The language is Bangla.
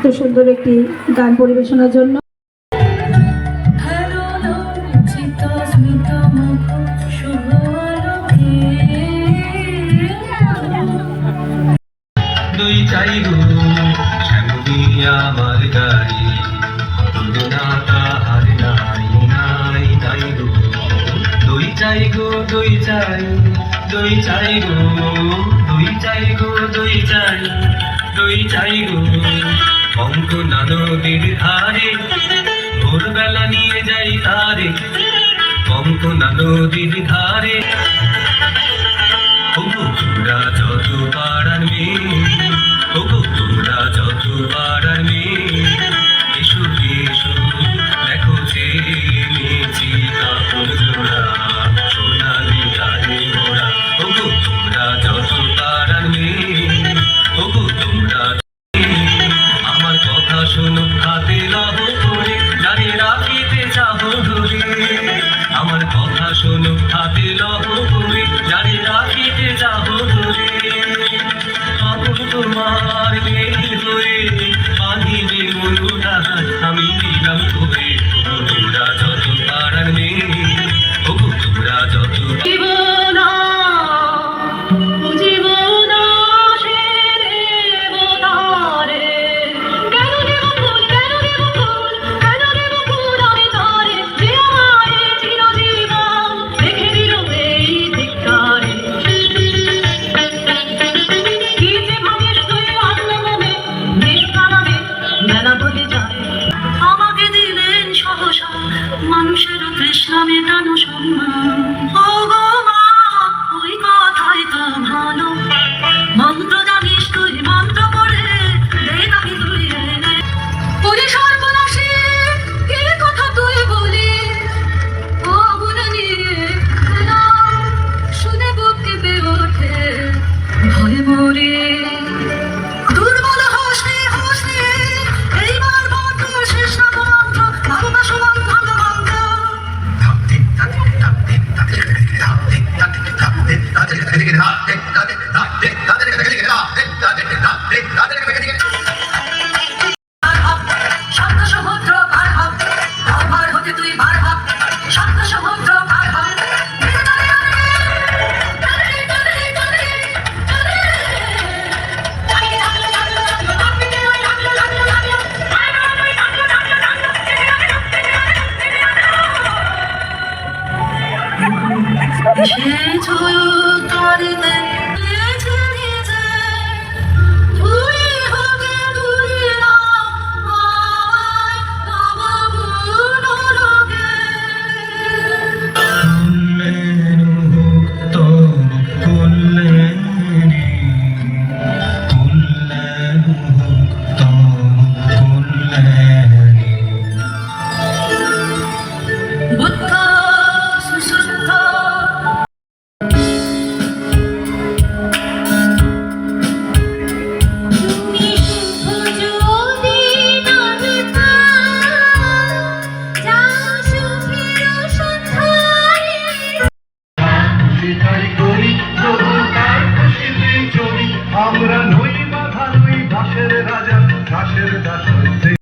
এত সুন্দর একটি গান পরিবেশনার জন্য। দুই গাড়ি চাই গো, দই চাই, দুই চাই গো। দই চাই চাই, দই চাই গো। অঙ্কনা নদীর ধারে ভোরবেলা নিয়ে যাই তারে। অঙ্কনা নদীর ধারে Happy Dog.